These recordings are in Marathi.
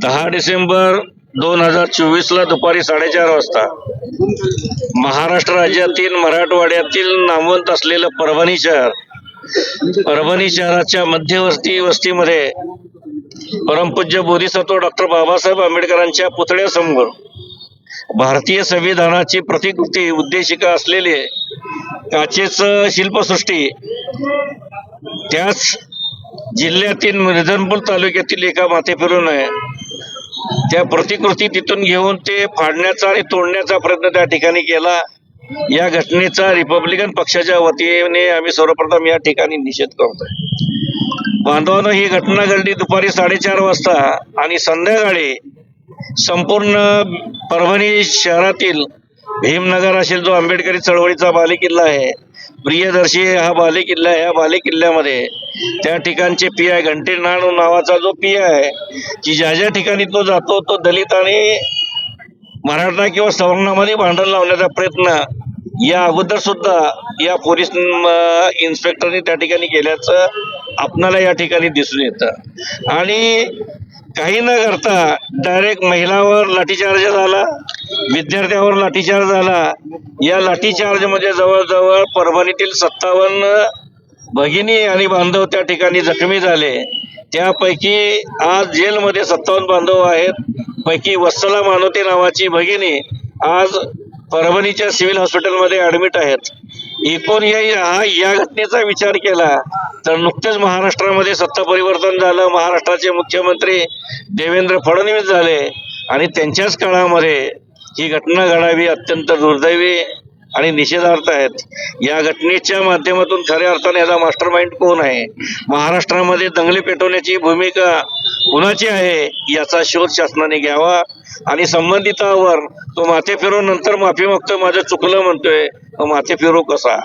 दहा डिसेंबर दोन हजार चोवीसला दुपारी साडेचार वाजता महाराष्ट्र राज्यातील मराठवाड्यातील नामवंत असलेलं परभणी शहर परभणी शहराच्या मध्यवर्ती वस्तीमध्ये परमपूज्य बोधिसत्व डॉक्टर बाबासाहेब आंबेडकरांच्या पुतळ्यासमोर भारतीय संविधानाची प्रतिकृती उद्देशिका असलेले काचेचं शिल्पसृष्टी त्याच जिल्ह्यातील मिर्झनपूर तालुक्यातील एका माथे फिरून आहे त्या प्रतिकृती तिथून घेऊन ते फाडण्याचा आणि तोडण्याचा प्रयत्न त्या ठिकाणी केला. या घटनेचा रिपब्लिकन पक्षाच्या वतीने आम्ही सर्वप्रथम या ठिकाणी निषेध करतोय. बांधवानं ही घटना घडली दुपारी साडेचार वाजता आणि संध्याकाळी संपूर्ण परभणी शहरातील भीमनगर असेल जो आंबेडकरी चळवळीचा बालेकिल्ला आहे प्रियदर्शी हा बालेकिल्ला आहे. या बालेकिल्ल्यामध्ये त्या ठिकाणचे पी आय घंटे नाणू नावाचा जो पी आहे की ज्या ज्या ठिकाणी तो जातो तो दलित आणि मराठा किंवा सवर्णामध्ये भांडण लावण्याचा प्रयत्न या अगोदर सुद्धा या पोलीस इन्स्पेक्टरने त्या ठिकाणी केल्याचं आपणाला या ठिकाणी दिसून येतं. आणि काही न करता डायरेक्ट महिलावर लाठीचार्ज झाला विद्यार्थ्यावर लाठीचार्ज झाला. या लाठीचार्जमध्ये जवळजवळ परभणीतील सत्तावन्न भगिनी आणि बांधव त्या ठिकाणी जखमी झाले. त्यापैकी आज जेलमध्ये सत्तावन्न बांधव आहेत. पैकी वत्सला मानवते नावाची भगिनी आज परभणीच्या सिव्हिल हॉस्पिटलमध्ये ॲडमिट आहेत. एकूण या हा या घटनेचा विचार केला तर नुकतेच महाराष्ट्रामध्ये सत्ता परिवर्तन झालं. महाराष्ट्राचे मुख्यमंत्री देवेंद्र फडणवीस झाले आणि त्यांच्याच काळामध्ये ही घटना घडावी अत्यंत दुर्दैवी आणि निषेधार्थ आहेत. या घटनेच्या माध्यमातून खऱ्या अर्थाने याचा मास्टर माइंड कोण आहे? महाराष्ट्रामध्ये दंगली पेटवण्याची भूमिका कुणाची आहे? याचा शोध शासनाने घ्यावा आणि संबंधितावर तो माथे फिरून नंतर माफी मागतोय माझं चुकलं म्हणतोय माथे फिरू कसा?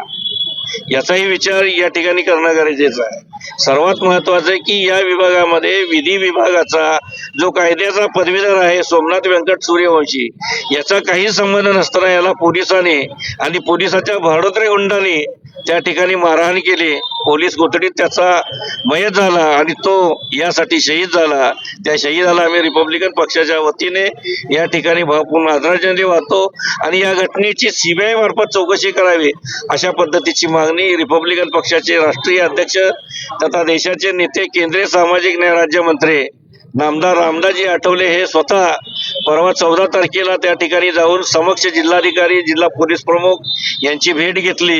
याचाही विचार या ठिकाणी करणं गरजेचं आहे. सर्वात महत्वाचं आहे की या विभागामध्ये विधी विभागाचा जो कायद्याचा पदवीधर आहे सोमनाथ व्यंकट सूर्यवंशी याचा काही संबंध नसताना याला पोलिसाने आणि पोलिसाच्या भरडोत्रे गुंडाने त्या ठिकाणी मारहाण केली. पोलीस कोठडीत त्याचा मयत झाला आणि तो यासाठी शहीद झाला. त्या शहीदाला आम्ही रिपब्लिकन पक्षाच्या वतीने या ठिकाणी भावपूर्ण आदरांजली वाहतो आणि या घटनेची सीबीआय मार्फत चौकशी करावी अशा पद्धतीची मागणी रिपब्लिकन पक्षाचे राष्ट्रीय अध्यक्ष तथा देशाचे नेते केंद्रीय सामाजिक न्याय राज्यमंत्री नामदार रामदाजी आठवले हे स्वतः परवा चौदा तारखेला त्या ठिकाणी जाऊन समक्ष जिल्हाधिकारी जिल्हा पोलीस प्रमुख यांची भेट घेतली.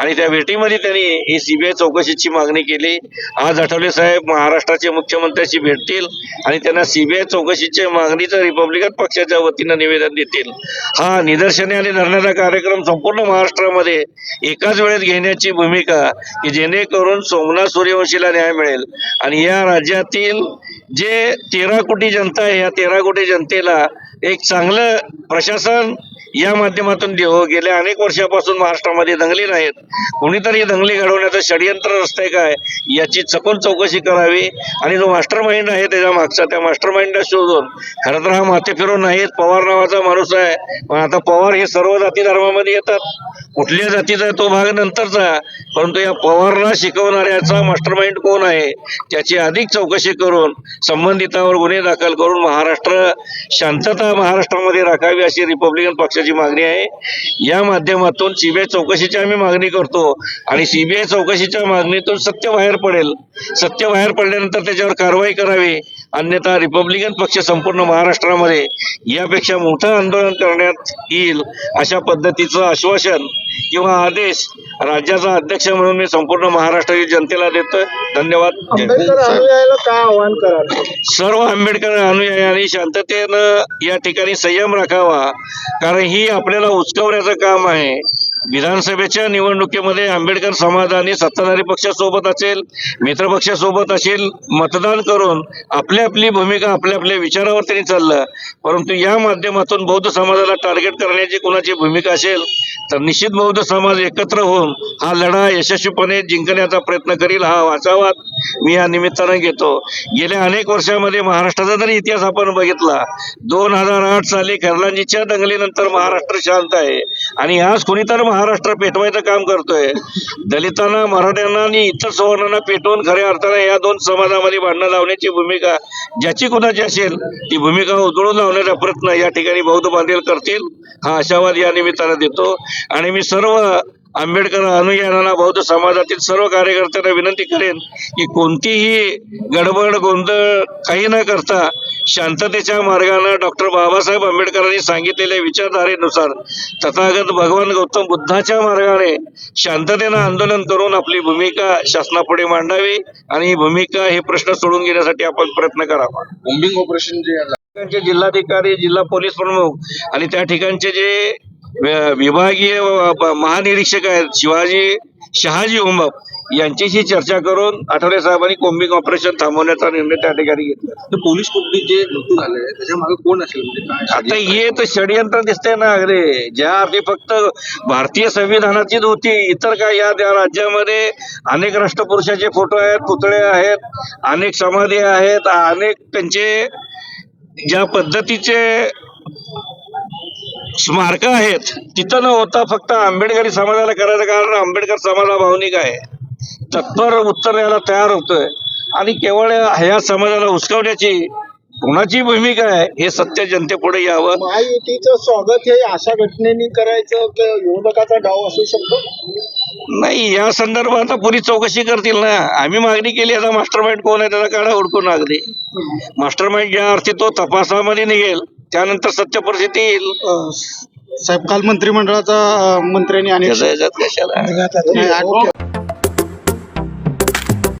आणि त्या भेटीमध्ये त्यांनी ही सीबीआय चौकशीची मागणी केली. आज आठवले साहेब महाराष्ट्राचे मुख्यमंत्र्यांशी भेटतील आणि त्यांना सीबीआय चौकशीच्या मागणीचं रिपब्लिकन पक्षाच्या वतीनं निवेदन देतील. हा निदर्शने आणि धरण्याचा कार्यक्रम संपूर्ण महाराष्ट्रामध्ये एकाच वेळेत घेण्याची भूमिका की जेणेकरून सोमनाथ सूर्यवंशीला न्याय मिळेल. आणि या राज्यातील जे तेरा कोटी जनता आहे या तेरा कोटी जनतेला एक चांगलं प्रशासन या माध्यमातून देव हो, गेल्या अनेक वर्षापासून महाराष्ट्रामध्ये दंगली नाहीत. कोणीतरी दंगली घडवण्याचं षडयंत्र रस्ते काय? याची सखोल चौकशी करावी. आणि जो मास्टर माइंड आहे त्याच्या मागचा त्या मास्टर माइंडला शोधून खरं तर हा माथे फिरून नाहीत. पवार नावाचा माणूस आहे. पण आता पवार हे सर्व जाती धर्मामध्ये येतात. कुठल्या जातीचा तो भाग नंतरचा परंतु या पवारला शिकवणाऱ्याचा मास्टर माइंड कोण आहे? त्याची अधिक चौकशी करून संबंधितावर गुन्हे दाखल करून महाराष्ट्र शांतता महाराष्ट्रामध्ये राखावी अशी रिपब्लिकन पक्षाची मागणी आहे. या माध्यमातून सीबीआय चौकशीची आम्ही मागणी करतो आणि सीबीआय चौकशीच्या मागणीतून सत्य बाहेर पडेल. सत्य बाहेर पडल्यानंतर त्याच्यावर कारवाई करावी. अन्यथा रिपब्लिकन पक्ष संपूर्ण महाराष्ट्रामध्ये यापेक्षा मोठं आंदोलन करण्यात येईल अशा पद्धतीचं आश्वासन किंवा आदेश राज्याचा अध्यक्ष म्हणून मी संपूर्ण महाराष्ट्रातील जनतेला देतोय धन्यवाद. आव्हान सर्व आंबेडकर अनुयायांनी शांततेनं या ठिकाणी संयम राखावा कारण ही आपल्याला उचकवण्याचं काम आहे. विधानसभेच्या निवडणुकीमध्ये आंबेडकर समाजाने सत्ताधारी पक्षासोबत असेल मित्र पक्षासोबत असेल मतदान करून आपली आपली भूमिका आपल्या आपल्या विचारावर त्यांनी चाललं. परंतु या माध्यमातून बौद्ध समाजाला टार्गेट करण्याची कोणाची भूमिका असेल तर निश्चित बौद्ध समाज एकत्र होऊन हा लढा यशस्वीपणे जिंकण्याचा प्रयत्न करील हा वाचावाद मी या निमित्तानं घेतो. गेल्या अनेक वर्षामध्ये महाराष्ट्राचा जरी इतिहास आपण बघितला दोन हजार आठ साली खरलांजीच्या दंगलीनंतर महाराष्ट्र शांत आहे. आणि आज कोणीतरी महाराष्ट्र पेटवायचं काम करतोय. दलितांना मराठ्यांना आणि इतर सवर्णांना पेटवून खऱ्या अर्थाने या दोन समाजामध्ये भांडणं लावण्याची भूमिका ज्याची कुणाची असेल ती भूमिका उजळून लावण्याचा प्रयत्न या ठिकाणी बौद्ध बांधील करतील हा आशावाद या निमित्तानं देतो. आणि मी सर्व आंबेडकर अनुयायांना बौद्ध समाजातील सर्व कार्यकर्त्यांना विनंती करेन की कोणतीही गडबड गोंधळ काही न करता शांततेच्या मार्गानं डॉक्टर बाबासाहेब आंबेडकरांनी सांगितलेल्या विचारधारेनुसार तथागत भगवान गौतम बुद्धाच्या मार्गाने शांततेनं आंदोलन करून आपली भूमिका शासनापुढे मांडावी आणि ही भूमिका हे प्रश्न सोडून घेण्यासाठी आपण प्रयत्न करावा. बॉम्बिंग ऑपरेशन जे जिल्हाधिकारी जिल्हा पोलीस प्रमुख आणि त्या ठिकाणचे जे विभागीय महानिरीक्षक आहेत शिवाजी शहाजी उमप यांच्याशी चर्चा करून आठवले साहेबांनी कोम्बिंग ऑपरेशन थांबवण्याचा निर्णय त्या ठिकाणी घेतला. पोलीस कुठली जे मृत्यू झाले त्याच्यामागे कोण असेल? म्हणजे आता हे तर षडयंत्र दिसतंय ना अगरे ज्या अर्थी फक्त भारतीय संविधानाचीच होती इतर काय या त्या राज्यामध्ये अनेक राष्ट्रपुरुषाचे फोटो आहेत पुतळे आहेत अनेक समाधी आहेत अनेक त्यांचे ज्या पद्धतीचे स्मारक आहेत तिथं न होता फक्त आंबेडकरी समाजाला करायचं कारण आंबेडकर समाज भावनिक आहे. तत्पर उत्तर द्यायला तयार होतोय. आणि केवळ ह्या समाजाला हुसकवण्याची कोणाची भूमिका आहे हे सत्य जनतेपुढे यावं. महायुतीचं स्वागत हे अशा घटनेने करायचं विरोधकाचा डाव असू शकतो? नाही या संदर्भात आता पोलीस चौकशी करतील ना. आम्ही मागणी केली याचा मास्टर माइंड कोण आहे त्याचा काढा हुडकून अगदी. मास्टर माइंड ज्या अर्थी तो तपासामध्ये निघेल त्यानंतर सत्य परिस्थिती येईल. साहेब काल मंत्रिमंडळाचा मंत्र्यांनी याच्यात कशाला?